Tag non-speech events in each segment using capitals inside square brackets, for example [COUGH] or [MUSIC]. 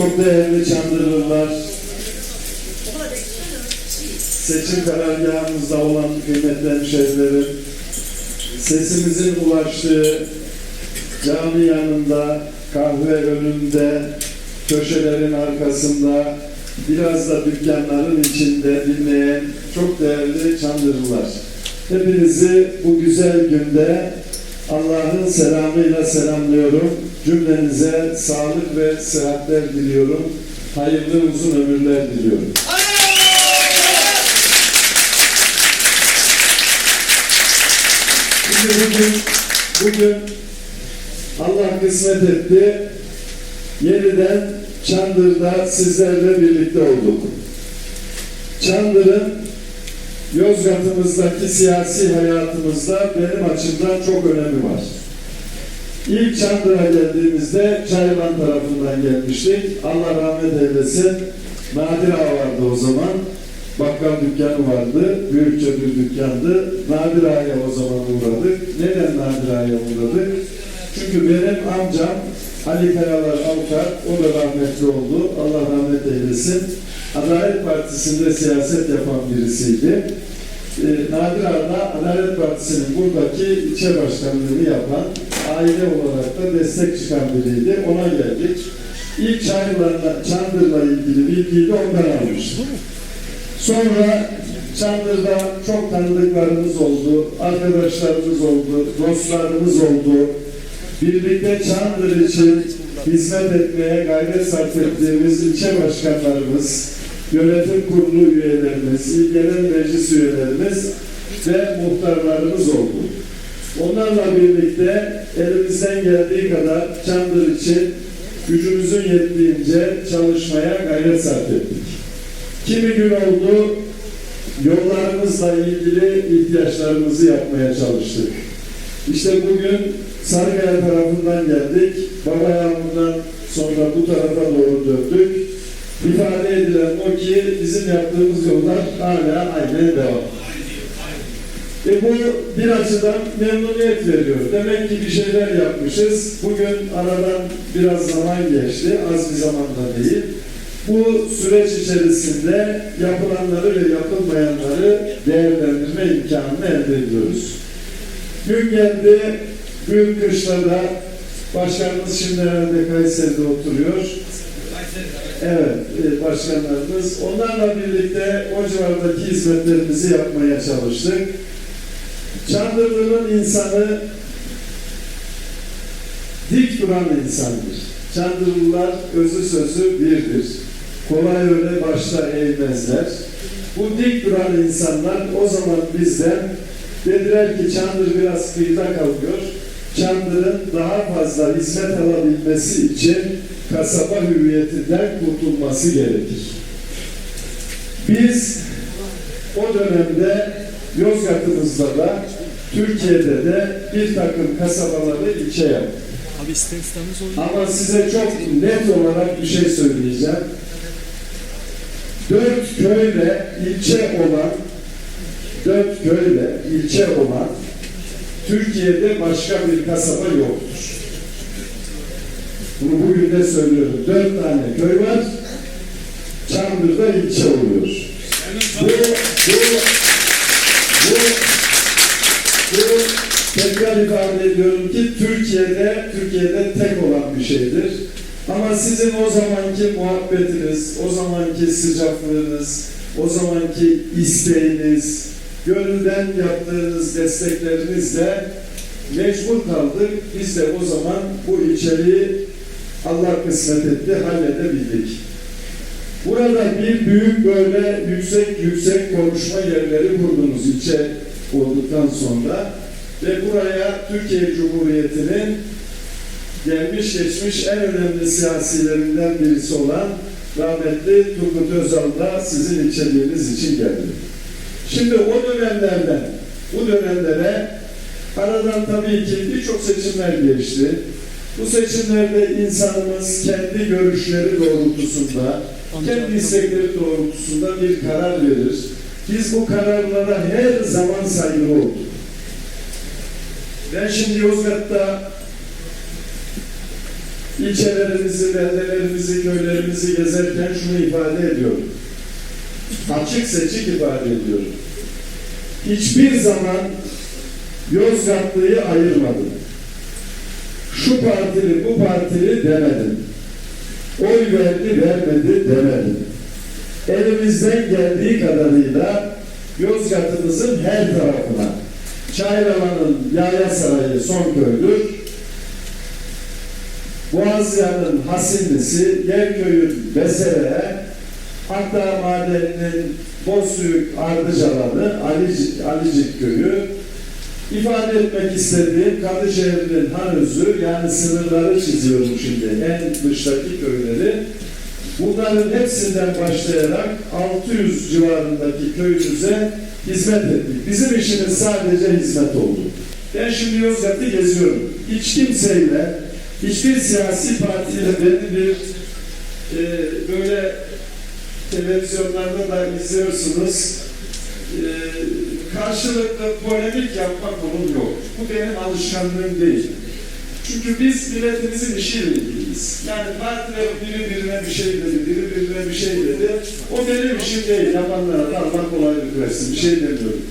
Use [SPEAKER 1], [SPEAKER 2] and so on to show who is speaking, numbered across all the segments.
[SPEAKER 1] Çok değerli Çandırlılar, seçim karargahımızda olan kıymetli hemşehrilerim, sesimizin ulaştığı cami yanında, kahve önünde, köşelerin arkasında, biraz da dükkanların içinde dinleyen çok değerli Çandırlılar. Hepinizi bu güzel günde Allah'ın selamıyla selamlıyorum. Cümlenize sağlık ve sıhhatler diliyorum. Hayırlı uzun ömürler diliyorum. Şimdi bugün, bugün Allah kısmet etti. Yeniden Çandır'da sizlerle birlikte olduk. Çandır'ın Yozgat'ımızdaki siyasi hayatımızda benim açımdan çok önemi var. İlk Çandır'a geldiğimizde Çayvan tarafından gelmiştik. Allah rahmet eylesin. Nadir Ağa vardı o zaman. Bakkal dükkanı vardı. Büyükçe bir dükkandı. Nadir Ağa'ya o zaman uğradık. Neden Nadir Ağa'ya uğradık? Çünkü benim amcam Ali Kayalar Avukat, o da rahmetli oldu. Allah rahmet eylesin. Adalet Partisi'nde siyaset yapan birisiydi. Ee, Nadir Ağa'da Adalet Partisi'nin buradaki ilçe başkanlığını yapan, aile olarak da destek çıkan biriydi. Ona geldik. İlk Çayırlarla, Çandır'la ilgili bilgiyi de ondan almıştık. Sonra Çandır'da çok tanıdıklarımız oldu, arkadaşlarımız oldu, dostlarımız oldu. Birlikte Çandır için hizmet etmeye gayret sarf ettiğimiz ilçe başkanlarımız, yönetim kurulu üyelerimiz, il meclis üyelerimiz ve muhtarlarımız oldu. Onlarla birlikte elimizden geldiği kadar Çandır için gücümüzün yettiğince çalışmaya gayret sarf ettik. Kimi gün oldu yollarımızla ilgili ihtiyaçlarımızı yapmaya çalıştık. İşte bugün Sarıkaya tarafından geldik. Baba Yağmur'dan sonra bu tarafa doğru döndük. İfade edilen o ki bizim yaptığımız yollar hala aynı devam. E bu bir açıdan memnuniyet veriyor. Demek ki bir şeyler yapmışız. Bugün aradan biraz zaman geçti. Az bir zaman da değil. Bu süreç içerisinde yapılanları ve yapılmayanları değerlendirme imkanını elde ediyoruz. Gün geldi, büyük kışlada başkanımız şimdi herhalde Kayseri'de oturuyor. Evet, e, başkanlarımız. Onlarla birlikte o civardaki hizmetlerimizi yapmaya çalıştık. Çandırlı'nın insanı dik duran insandır. Çandırlılar özü sözü birdir. Kolay öyle başta eğmezler. Bu dik duran insanlar o zaman bizden dediler ki Çandır biraz kıyıda kalıyor. Çandır'ın daha fazla hizmet alabilmesi için kasaba hüviyetinden kurtulması gerekir. Biz o dönemde Yozgat'ımızda da Türkiye'de de bir takım kasabaları ilçe yaptık. Ama size çok net olarak bir şey söyleyeceğim. Dört köyle ilçe olan dört köyle ilçe olan Türkiye'de başka bir kasaba yoktur. Bunu bugün de söylüyorum. Dört tane köy var. Çandır'da ilçe oluyor. Bu, bu, bu, bu tekrar ifade ediyorum ki Türkiye'de Türkiye'de tek olan bir şeydir. Ama sizin o zamanki muhabbetiniz, o zamanki sıcaklığınız, o zamanki isteğiniz, gönülden yaptığınız desteklerinizle mecbur kaldık. Biz de o zaman bu içeriği Allah kısmet etti, halledebildik. Burada bir büyük böyle yüksek yüksek konuşma yerleri kurdunuz ilçe olduktan sonra ve buraya Türkiye Cumhuriyeti'nin gelmiş geçmiş en önemli siyasilerinden birisi olan rahmetli Turgut Özal da sizin içeriğiniz için geldi. Şimdi o dönemlerden bu dönemlere aradan tabii ki birçok seçimler geçti. Bu seçimlerde insanımız kendi görüşleri doğrultusunda, kendi istekleri doğrultusunda bir karar verir. Biz bu kararlara her zaman saygılı olduk. Ben şimdi Yozgat'ta ilçelerimizi, beldelerimizi, köylerimizi gezerken şunu ifade ediyorum. Açık seçik ifade ediyorum. Hiçbir zaman Yozgatlıyı ayırmadım. Şu partili, bu partili demedim. Oy verdi, vermedi demedim. Elimizden geldiği kadarıyla Yozgat'ımızın her tarafına Çayralan'ın Yaya Sarayı son köydür. Boğazya'nın Hasinlisi, Yerköy'ün Besere, hatta madeninin Bozsuyuk Ardıcalanı, Alicik, Alicik Köyü, ifade etmek istediğim Kadışehir'in Hanözü, yani sınırları çiziyorum şimdi, en dıştaki köyleri. Bunların hepsinden başlayarak 600 civarındaki köyümüze hizmet ettik. Bizim işimiz sadece hizmet oldu. Ben şimdi Yozgat'ı geziyorum. Hiç kimseyle, hiçbir siyasi partiyle beni bir e, böyle televizyonlarda da izliyorsunuz. E, karşılıklı polemik yapma konum yok. Bu benim alışkanlığım değil. Çünkü biz milletimizin işiyle ilgiliyiz. Yani partiler biri birine bir şey dedi, biri birine bir şey dedi. O benim işim değil. Yapanlara da Allah kolaylık versin. Bir şey demiyorum.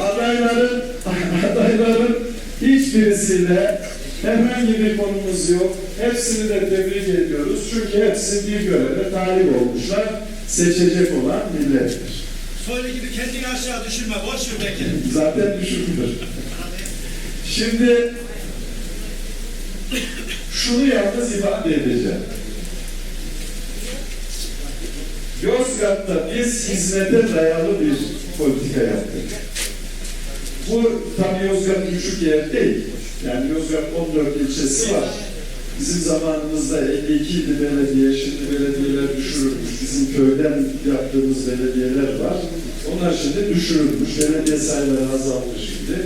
[SPEAKER 1] Adayların, [LAUGHS] adayların hiçbirisiyle herhangi bir konumuz yok. Hepsini de tebrik ediyoruz. Çünkü hepsi bir göreve talip olmuşlar. Seçecek olan millettir.
[SPEAKER 2] Söyle gibi kendini aşağı düşürme, boş ver Bekir.
[SPEAKER 1] Zaten düşünülür. Şimdi şunu yalnız ifade edeceğim. Yozgat'ta biz hizmete dayalı bir politika yaptık. Bu tabii Yozgat küçük yer değil. Yani Yozgat 14 ilçesi var. Bizim zamanımızda 52 idi belediye, şimdi belediyeler düşürülmüş. Bizim köyden yaptığımız belediyeler var. Onlar şimdi düşürülmüş. Belediye sayıları azaldı şimdi.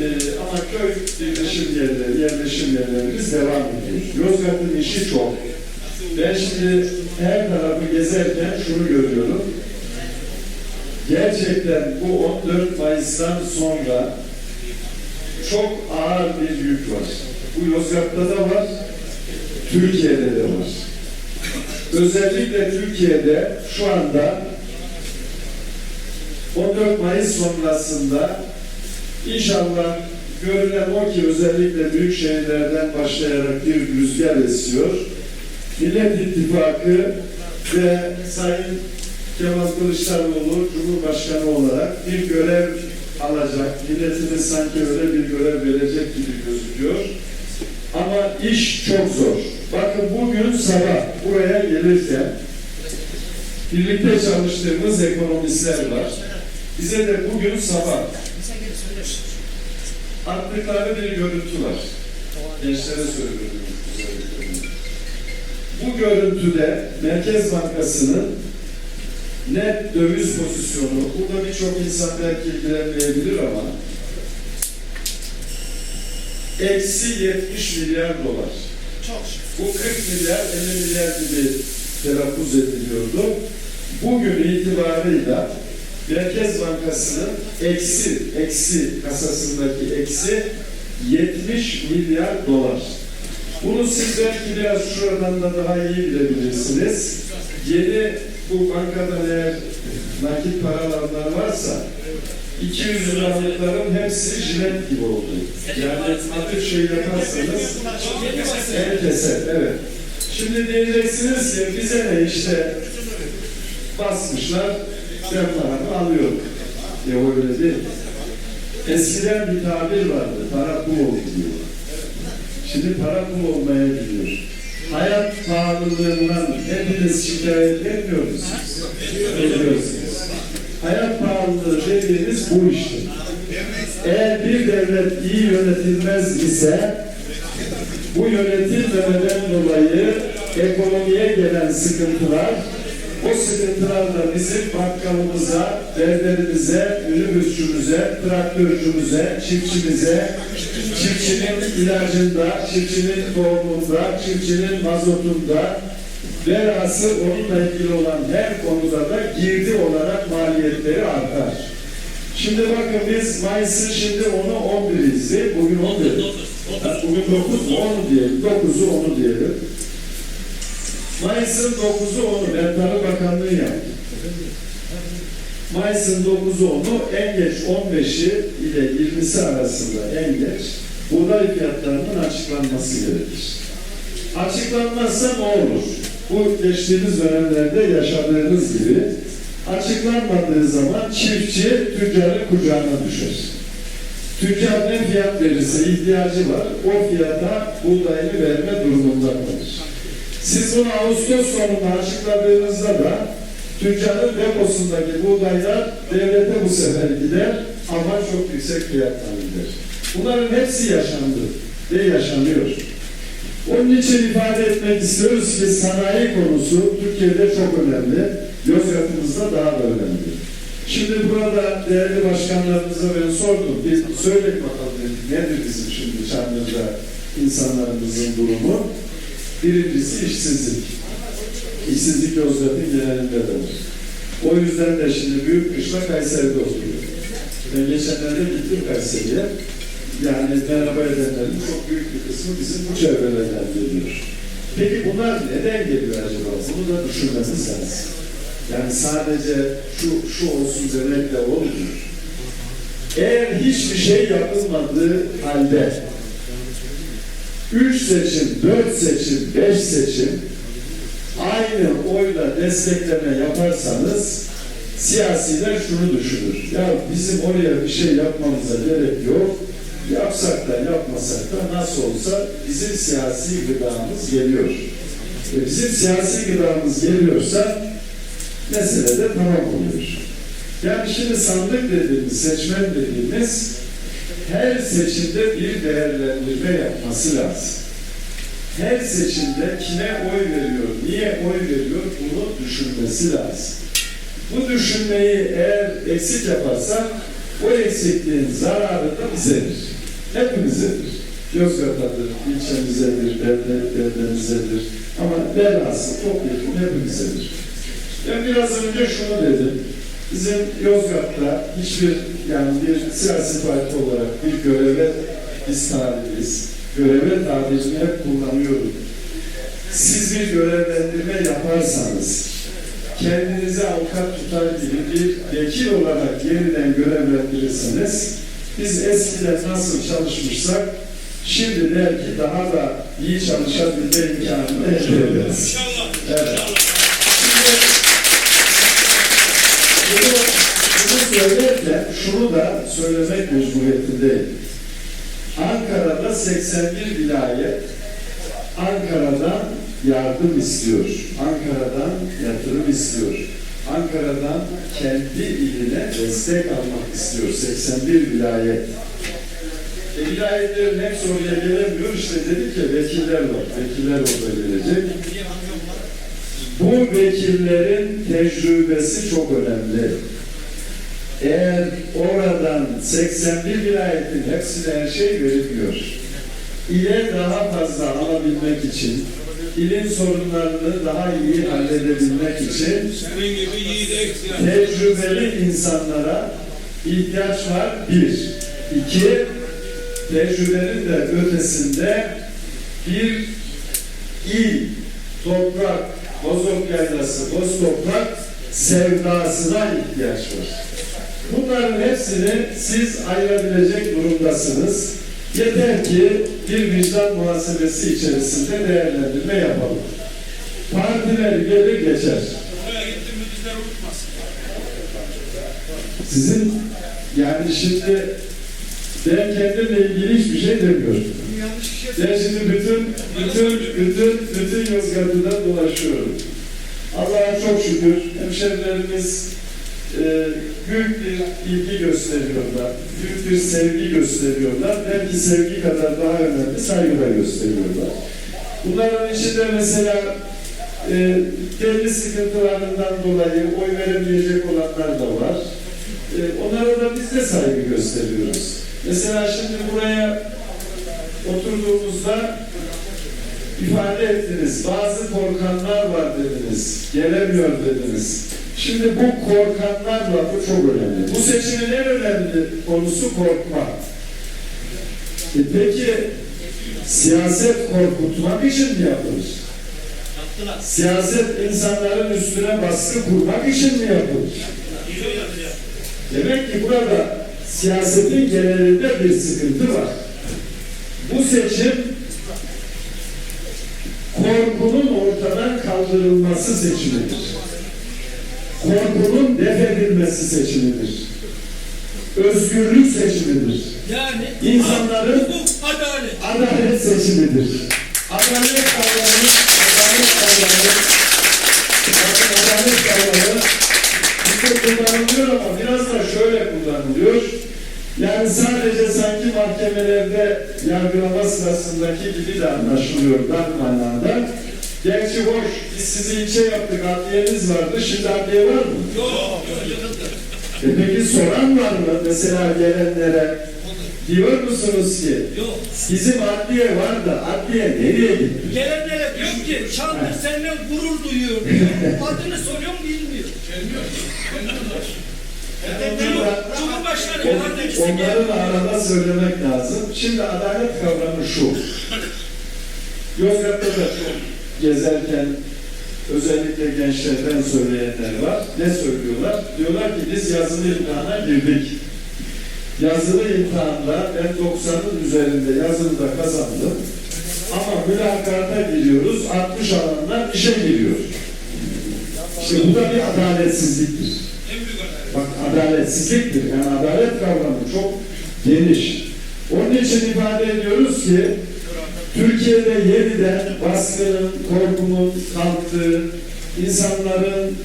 [SPEAKER 1] Ee, ama köy yerleşim yerleri, yerleşim yerlerimiz devam ediyor. Yozgat'ın işi çok. Ben şimdi her tarafı gezerken şunu görüyorum. Gerçekten bu 14 Mayıs'tan sonra çok ağır bir yük var. Bu Yozgat'ta da var, Türkiye'de de var. Özellikle Türkiye'de şu anda 14 Mayıs sonrasında inşallah görünen o ki özellikle büyük şehirlerden başlayarak bir rüzgar esiyor. Millet İttifakı ve Sayın Kemal Kılıçdaroğlu Cumhurbaşkanı olarak bir görev alacak. Milletimiz sanki öyle bir görev verecek gibi gözüküyor. Ama iş çok zor. Bakın bugün sabah buraya gelirken birlikte çalıştığımız ekonomistler var. Bize de bugün sabah attıkları bir görüntü var. Gençlere söylüyorum. Bu görüntüde Merkez Bankası'nın net döviz pozisyonu, burada birçok insan belki ilgilenmeyebilir ama eksi 70 milyar dolar.
[SPEAKER 2] Çok.
[SPEAKER 1] Bu 40 milyar, 50 milyar gibi telaffuz ediliyordu. Bugün itibarıyla Merkez Bankası'nın eksi, eksi kasasındaki eksi 70 milyar dolar. Bunu siz belki biraz şuradan da daha iyi bilebilirsiniz. Yeni bu bankadan eğer nakit paralar varsa 200 liralıkların hepsi jilet gibi oldu. Yani hafif şey yaparsanız el keser, evet. Şimdi diyeceksiniz ki bize ne işte basmışlar, ben paramı alıyorum. Ya öyle değil. Eskiden bir tabir vardı, para pul oldu diyor. Şimdi para pul olmaya gidiyor. Hayat pahalılığından hepiniz şikayet etmiyor musunuz? Ediyorsunuz. Hayat pahalılığı dediğimiz bu işte. Eğer bir devlet iyi yönetilmez ise bu yönetilmemeden dolayı ekonomiye gelen sıkıntılar o sıkıntılarla bizim bakkalımıza, berberimize, minibüsçümüze, traktörcümüze, çiftçimize, çiftçinin ilacında, çiftçinin tohumunda, çiftçinin mazotunda, velhasıl onunla ilgili olan her konuda da girdi olarak maliyetleri artar. Şimdi bakın biz Mayıs'ın şimdi onu 11'izdi, bugün 11. Ha, Bugün 9 mu? 10 diyelim. 9'u 10'u diyelim. Mayıs'ın 9'u 10'u. Ben Tarım Bakanlığı yaptım. Mayıs'ın 9'u 10'u en geç 15'i ile 20'si arasında en geç buğday fiyatlarının açıklanması gerekir. Açıklanmazsa ne olur? Bu geçtiğimiz dönemlerde yaşadığınız gibi açıklanmadığı zaman çiftçi tüccarın kucağına düşer. Tüccar ne fiyat verirse ihtiyacı var, o fiyata buğdayını verme durumunda kalır. Siz bunu Ağustos sonunda açıkladığınızda da tüccarın deposundaki buğdaylar devlete bu sefer gider ama çok yüksek fiyattan gider. Bunların hepsi yaşandı ve yaşanıyor. Onun için ifade etmek istiyoruz ki sanayi konusu Türkiye'de çok önemli. Yozgat'ımızda daha da önemli. Şimdi burada değerli başkanlarımıza ben sordum. Bir söyleyin bakalım nedir bizim şimdi Çamlıca insanlarımızın durumu? Birincisi işsizlik. İşsizlik Yozgat'ın genelinde de var. O yüzden de şimdi büyük kışla Kayseri'de oturuyor. Ben geçenlerde gittim Kayseri'ye. Yani merhaba edenlerin çok büyük bir kısmı bizim bu çevrelerden geliyor. Peki bunlar neden geliyor acaba? Bunu da düşünmemiz lazım. Yani sadece şu, şu olsun demekle olmuyor. Eğer hiçbir şey yapılmadığı halde üç seçim, dört seçim, beş seçim aynı oyla destekleme yaparsanız siyasiler şunu düşünür. Ya bizim oraya bir şey yapmamıza gerek yok. Yapsak da yapmasak da nasıl olsa bizim siyasi gıdamız geliyor. E bizim siyasi gıdamız geliyorsa mesele de tamam oluyor. Yani şimdi sandık dediğimiz, seçmen dediğimiz her seçimde bir değerlendirme yapması lazım. Her seçimde kime oy veriyor, niye oy veriyor bunu düşünmesi lazım. Bu düşünmeyi eğer eksik yaparsa o eksikliğin zararı da bizedir. Hepimizedir. Yozgat'tadır, ilçemizedir, devlet, devletimizedir. Ama velhasıl topyekun hepimizedir. Ben biraz önce şunu dedim. Bizim Yozgat'ta hiçbir yani bir siyasi parti olarak bir göreve biz talibiz. Göreve tabirini hep kullanıyorum. Siz bir görevlendirme yaparsanız kendinizi avukat tutar gibi bir vekil olarak yeniden görevlendirirsiniz. Biz eskiden nasıl çalışmışsak şimdi belki daha da iyi çalışabilme imkanını elde ederiz.
[SPEAKER 2] İnşallah.
[SPEAKER 1] Evet.
[SPEAKER 2] İnşallah.
[SPEAKER 1] Şimdi bunu, söylerken şunu da söylemek mecburiyetindeyim. Ankara'da 81 vilayet Ankara'dan yardım istiyor. Ankara'dan yatırım istiyor. Ankara'dan kendi iline destek almak istiyor. 81 vilayet. E, vilayetlerin hepsi oraya gelemiyor. İşte dedik ya vekiller var. Vekiller orada gelecek. Bu vekillerin tecrübesi çok önemli. Eğer oradan 81 vilayetin hepsine her şey verilmiyor. İle daha fazla alabilmek için, ilin sorunlarını daha iyi halledebilmek için tecrübeli insanlara ihtiyaç var. Bir. İki, tecrübenin de ötesinde bir il, toprak, bozok yaylası, boz toprak sevdasına ihtiyaç var. Bunların hepsini siz ayırabilecek durumdasınız. Yeter ki bir vicdan muhasebesi içerisinde değerlendirme yapalım. Partiler gelir geçer. Sizin yani şimdi ben kendimle ilgili hiçbir şey demiyorum.
[SPEAKER 2] Kişiye
[SPEAKER 1] Ben şimdi bütün bütün bütün bütün Yozgat'ta dolaşıyorum. Allah'a çok şükür hemşerilerimiz e, büyük bir ilgi gösteriyorlar. Büyük bir sevgi gösteriyorlar. Belki sevgi kadar daha önemli saygı da gösteriyorlar. Bunların içinde mesela e, kendi sıkıntılarından dolayı oy veremeyecek olanlar da var. E, onlara da biz de saygı gösteriyoruz. Mesela şimdi buraya oturduğumuzda ifade ettiniz. Bazı korkanlar var dediniz. Gelemiyor dediniz. Şimdi bu korkanlar lafı çok önemli. Bu seçimin en önemli konusu korkma. E peki Siyaset korkutmak için mi yapılır? Siyaset insanların üstüne baskı kurmak için mi yapılır? Demek ki burada siyasetin genelinde bir sıkıntı var. Bu seçim korkunun ortadan kaldırılması seçimidir. Korkunun def edilmesi seçimidir. Özgürlük seçimidir.
[SPEAKER 2] Yani
[SPEAKER 1] İnsanların
[SPEAKER 2] adalet.
[SPEAKER 1] adalet seçimidir. Adalet kavramı, adalet kavramı, adalet kavramı bizde kullanılıyor ama biraz da şöyle kullanılıyor. Yani sadece sanki mahkemelerde yargılama sırasındaki gibi de anlaşılıyor dar manada. Gerçi hoş, biz sizi ilçe yaptık, adliyeniz vardı, şimdi adliye var mı?
[SPEAKER 2] Yok, yok, yıkıldı.
[SPEAKER 1] E peki soran var mı mesela gelenlere? Diyor musunuz ki
[SPEAKER 2] Yok.
[SPEAKER 1] bizim adliye var da adliye nereye gitti?
[SPEAKER 2] Gelenlere diyor ki Çandır seninle gurur duyuyor diyor. [LAUGHS] Adını soruyorum bilmiyor. Cumhur- Cumhurbaşkanı yardımcısı
[SPEAKER 1] Onların
[SPEAKER 2] geldi.
[SPEAKER 1] arada söylemek lazım. Şimdi adalet kavramı şu. Yozgat'ta da çok gezerken özellikle gençlerden söyleyenler var. Ne söylüyorlar? Diyorlar ki biz yazılı imtihana girdik. Yazılı imtihanda ben 90'ın üzerinde yazılıda kazandım. Ama mülakata giriyoruz, 60 alanlar işe giriyor. İşte bu da bir adaletsizliktir. Bak adaletsizliktir. Yani adalet kavramı çok geniş. Onun için ifade ediyoruz ki Türkiye'de yeniden baskının, korkunun kalktığı, insanların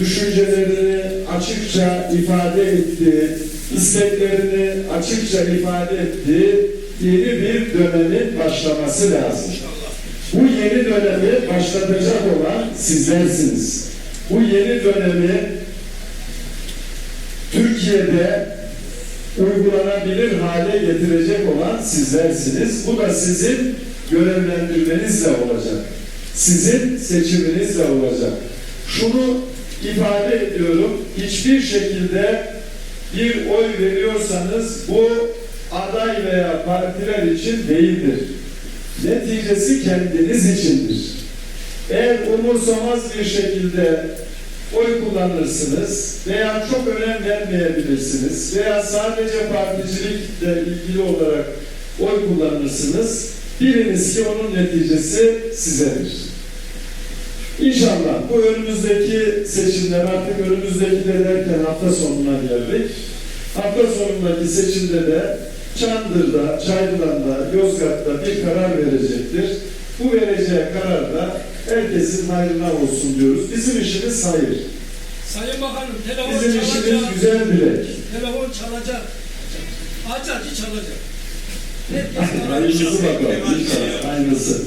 [SPEAKER 1] düşüncelerini açıkça ifade ettiği, isteklerini açıkça ifade ettiği yeni bir dönemin başlaması lazım. Bu yeni dönemi başlatacak olan sizlersiniz. Bu yeni dönemi Türkiye'de uygulanabilir hale getirecek olan sizlersiniz. Bu da sizin görevlendirmenizle olacak. Sizin seçiminizle olacak. Şunu ifade ediyorum. Hiçbir şekilde bir oy veriyorsanız bu aday veya partiler için değildir. Neticesi kendiniz içindir. Eğer umursamaz bir şekilde oy kullanırsınız veya çok önem vermeyebilirsiniz veya sadece particilikle ilgili olarak oy kullanırsınız. Biliniz ki onun neticesi sizedir. İnşallah bu önümüzdeki seçimler artık önümüzdeki de derken hafta sonuna geldik. Hafta sonundaki seçimde de Çandır'da, Çaylı'da, Yozgat'ta bir karar verecektir. Bu vereceği karar da herkesin hayrına olsun diyoruz. Bizim işimiz hayır.
[SPEAKER 2] Sayın Bakanım telefon
[SPEAKER 1] Bizim işimiz
[SPEAKER 2] çalacak.
[SPEAKER 1] güzel dilek.
[SPEAKER 2] Telefon çalacak. Acaki çalacak. Herkes
[SPEAKER 1] Hayırlısı bakalım. Hayırlısı.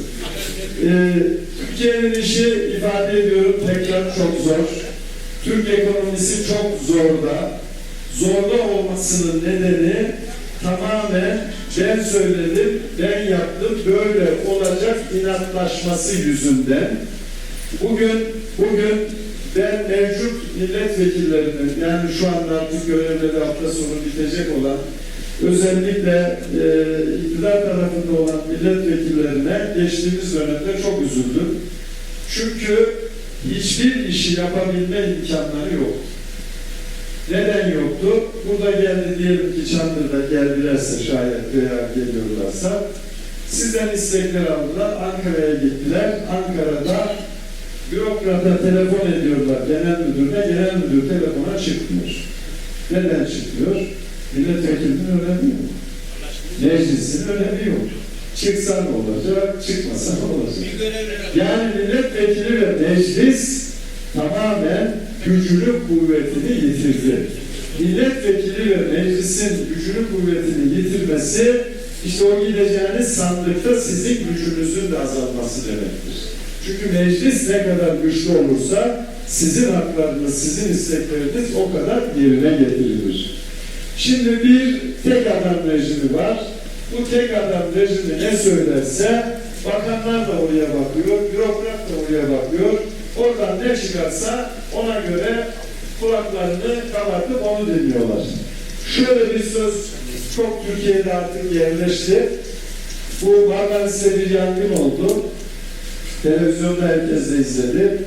[SPEAKER 1] Ee, Türkiye'nin işi ifade ediyorum tekrar çok zor. Türk ekonomisi çok zorda. Zorda olmasının nedeni tamamen ben söyledim, ben yaptım, böyle olacak inatlaşması yüzünden. Bugün, bugün ben mevcut milletvekillerinin, yani şu anda artık görevleri hafta sonu bitecek olan, özellikle e, iktidar tarafında olan milletvekillerine geçtiğimiz dönemde çok üzüldüm. Çünkü hiçbir işi yapabilme imkanları yok. Neden yoktu? Burada geldi diyelim ki Çandır'da geldilerse şayet veya geliyorlarsa sizden istekler aldılar, Ankara'ya gittiler. Ankara'da bürokrata telefon ediyorlar genel müdürüne, genel müdür telefona çıkmıyor. Neden çıkmıyor? Milletvekilinin önemi yok. Meclisin önemi yok. Çıksa ne olacak, çıkmasa ne olacak? Yani milletvekili ve meclis tamamen gücünü kuvvetini yitirdi. Milletvekili ve meclisin gücünü kuvvetini yitirmesi işte o gideceğiniz sandıkta sizin gücünüzün de azalması demektir. Çünkü meclis ne kadar güçlü olursa sizin haklarınız, sizin istekleriniz o kadar yerine getirilir. Şimdi bir tek adam rejimi var. Bu tek adam rejimi ne söylerse bakanlar da oraya bakıyor, bürokrat da oraya bakıyor. Oradan ne çıkarsa ona göre kulaklarını kapatıp onu dinliyorlar. Şöyle bir söz çok Türkiye'de artık yerleşti. Bu Marmaris'te bir yangın oldu. Televizyonda herkes de izledi.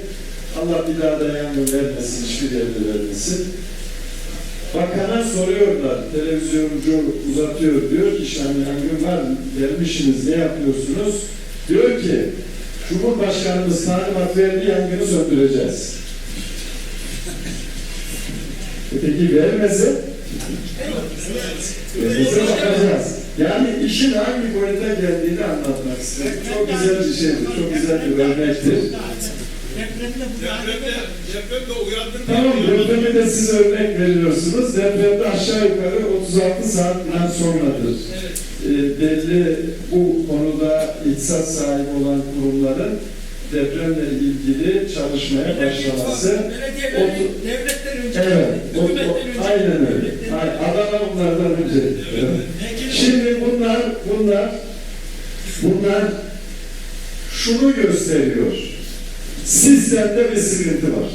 [SPEAKER 1] Allah bir daha da yangın vermesin, hiçbir yerde vermesin. Bakana soruyorlar, televizyoncu uzatıyor, diyor ki işte yangın var, gelmişsiniz, ne yapıyorsunuz? Diyor ki, Cumhurbaşkanımız talimat verdi, yangını söndüreceğiz. E Peki vermese? Vermese bakacağız. Yani işin hangi boyuta geldiğini anlatmak istedim. Çok güzel bir şeydir, çok güzel bir örnektir.
[SPEAKER 2] Depremde
[SPEAKER 3] Depremde, depremde uyandırma.
[SPEAKER 1] Tamam, depremi de siz örnek veriyorsunuz. Depremde aşağı yukarı 36 saat falan sonradır. Ee, belli bu konuda ihtisas sahibi olan kurumların depremle ilgili çalışmaya başlaması. Otu-
[SPEAKER 2] devletten önce,
[SPEAKER 1] Evet, o, aynen öyle. Adana bunlardan önce. Şimdi bunlar, bunlar, bunlar şunu gösteriyor. Sistemde bir sıkıntı var.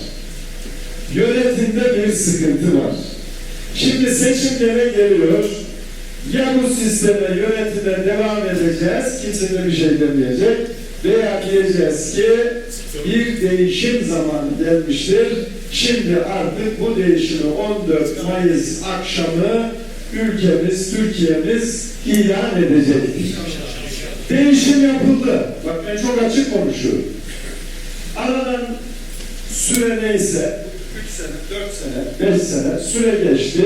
[SPEAKER 1] Yönetimde bir sıkıntı var. Şimdi seçimlere geliyor. Ya bu sisteme, yönetime devam edeceğiz, kimse de bir şey demeyecek. Veya diyeceğiz ki bir değişim zamanı gelmiştir. Şimdi artık bu değişimi 14 Mayıs akşamı ülkemiz, Türkiye'miz ilan edecek. Değişim yapıldı. Bak ben çok açık konuşuyorum. Aradan süre neyse 3 sene, 4 sene, 5 sene süre geçti.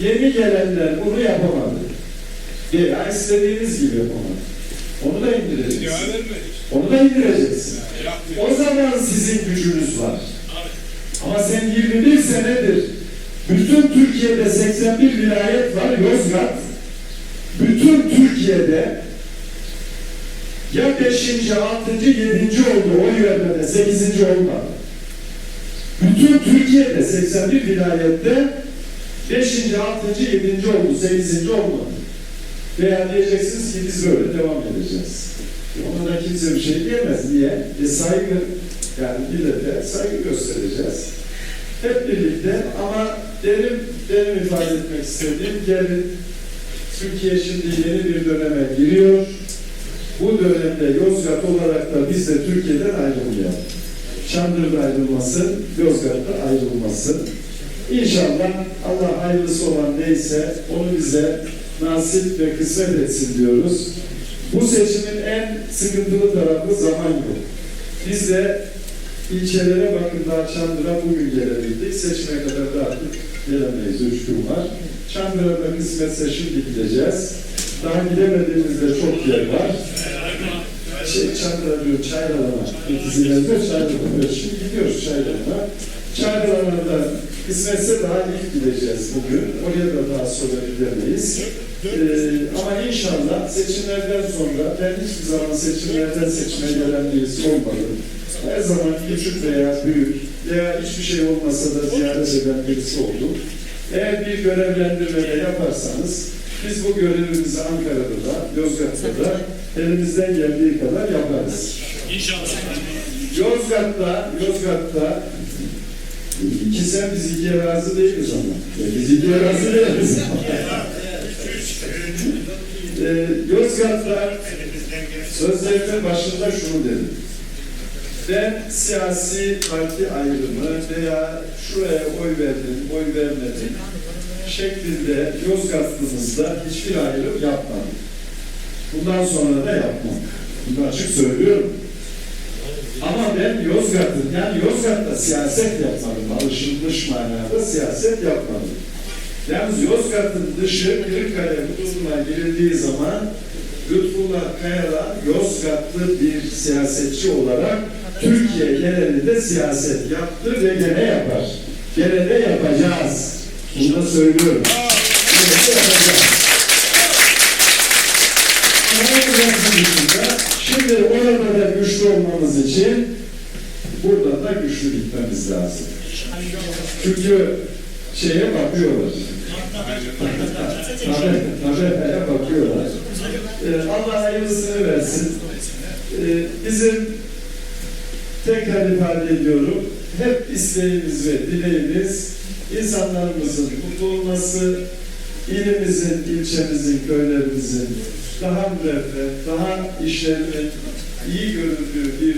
[SPEAKER 1] Yeni gelenler bunu yapamadı. Ya istediğiniz gibi yapamadı. Onu da
[SPEAKER 3] vermedik.
[SPEAKER 1] Onu da indireceğiz.
[SPEAKER 3] Yapmıyor.
[SPEAKER 1] O zaman sizin gücünüz var. Ama sen 21 senedir bütün Türkiye'de 81 vilayet var Yozgat. Bütün Türkiye'de ya 5. 6. 7. oldu oy vermede 8. olmadı. Bütün Türkiye'de 81 vilayette 5. 6. 7. oldu 8. olmadı. Veya diyeceksiniz ki biz böyle devam edeceğiz. Ona da kimse bir şey diyemez. Niye? E saygı, yani millete saygı göstereceğiz. Hep birlikte ama benim, benim ifade etmek istediğim gelin Türkiye şimdi yeni bir döneme giriyor. Bu dönemde Yozgat olarak da biz de Türkiye'den ayrılmayalım. Çandır'da ayrılmasın, Yozgat'ta ayrılmasın. İnşallah Allah hayırlısı olan neyse onu bize nasip ve kısmet etsin diyoruz. Bu seçimin en sıkıntılı tarafı zaman yok. Biz de ilçelere bakın daha Çandır'a bugün gelebildik. Seçime kadar da artık gelemeyiz. Üç gün var. Çandır'a kısmetse şimdi gideceğiz. Daha gidemediğimizde çok yer var. Şey, Çandır'a diyor Çayralan'a. İkisiyle diyor Çayralan'a. Şimdi gidiyoruz Çayralan'a. Çayralan'a kısmetse daha ilk gideceğiz bugün. Oraya da daha sonra gidemeyiz. Ee, ama inşallah seçimlerden sonra ben hiçbir zaman seçimlerden seçime gelen birisi olmadım. Her zaman küçük veya büyük veya hiçbir şey olmasa da ziyaret eden birisi oldum. Eğer bir görevlendirme yaparsanız biz bu görevimizi Ankara'da da, Yozgat'ta da elimizden geldiği kadar yaparız.
[SPEAKER 3] İnşallah.
[SPEAKER 1] Yozgat'ta, Yozgat'ta iki sen biz ikiye razı değiliz ama. E, Biz ikiye razı değiliz. Ee, Yozgat'ta sözlerimin başında şunu dedim. Ben siyasi parti ayrımı veya şuraya oy verdim, oy vermedim şeklinde Yozgatlımızda hiçbir ayrım yapmadım. Bundan sonra da yapmam. Bunu açık söylüyorum. Ama ben Yozgat'ın, yani Yozgat'ta siyaset yapmadım. Alışılmış manada siyaset yapmadım. Yalnız Yozgat'ın dışı Kırıkkale hududuna girildiği zaman Lütfullah Kayalan Yozgatlı bir siyasetçi olarak Türkiye genelinde siyaset yaptı ve gene yapar. Gene de yapacağız. Bunu da söylüyorum. Gene de yapacağız. Ama Yozgat'ın dışında Şimdi orada da güçlü olmamız için burada da güçlü gitmemiz lazım. Çünkü şeye bakıyorlar. Tabelaya bakıyorlar. Ee, Allah hayırlısını versin. Ee, bizim tekrar ifade ediyorum. Hep isteğimiz ve dileğimiz insanlarımızın mutlu olması, ilimizin, ilçemizin, köylerimizin daha müreffeh, daha işlerinin iyi görüldüğü bir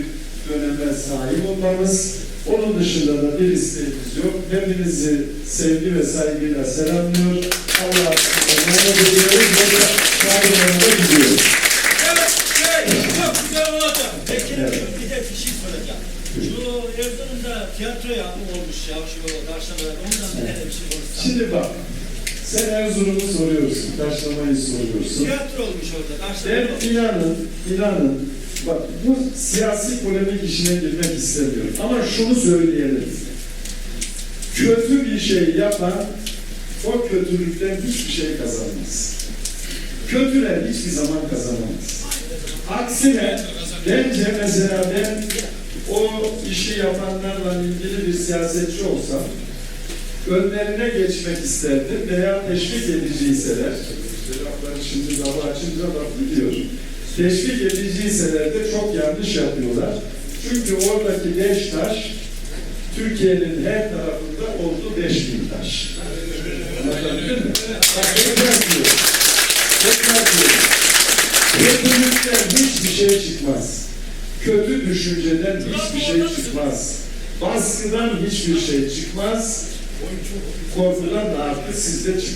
[SPEAKER 1] döneme sahip olmamız. Onun dışında da bir isteğimiz yok. Hepinizi sevgi ve saygıyla selamlıyor. Allah'a emanet ediyoruz ve saygılarına gidiyoruz.
[SPEAKER 2] Evet, şey, çok güzel olacak. Peki,
[SPEAKER 1] Evet.
[SPEAKER 2] bir de bir şey soracağım. Şu Erzurum'da tiyatro ya olmuş ya şu karşılamada. Ondan bir de bir şey konuşsam.
[SPEAKER 1] Şimdi bak, sen Erzurum'u soruyorsun, Taşlamayı soruyorsun.
[SPEAKER 2] Tiyatro olmuş orada.
[SPEAKER 1] Ben
[SPEAKER 2] Karşılamada.
[SPEAKER 1] inanın, inanın, bak bu siyasi polemik işine girmek istemiyorum. Ama şunu söyleyelim. Kötü bir şey yapan o kötülükten hiçbir şey kazanmaz. Kötüler hiçbir zaman kazanamaz. Aksine bence mesela ben o işi yapanlarla ilgili bir siyasetçi olsam önlerine geçmek isterdim veya teşvik ediciyseler, şimdi dava açınca laf gidiyor, teşvik ediciyseler de çok yanlış yapıyorlar. Çünkü oradaki beş taş, Türkiye'nin her tarafında oldu beş bin taş. Anlatabildim mi? Tekrar diyorum. Hiçbir şey çıkmaz. Kötü düşünceden hiçbir şey çıkmaz. Baskıdan hiçbir şey çıkmaz. Korkudan da artık sizde çık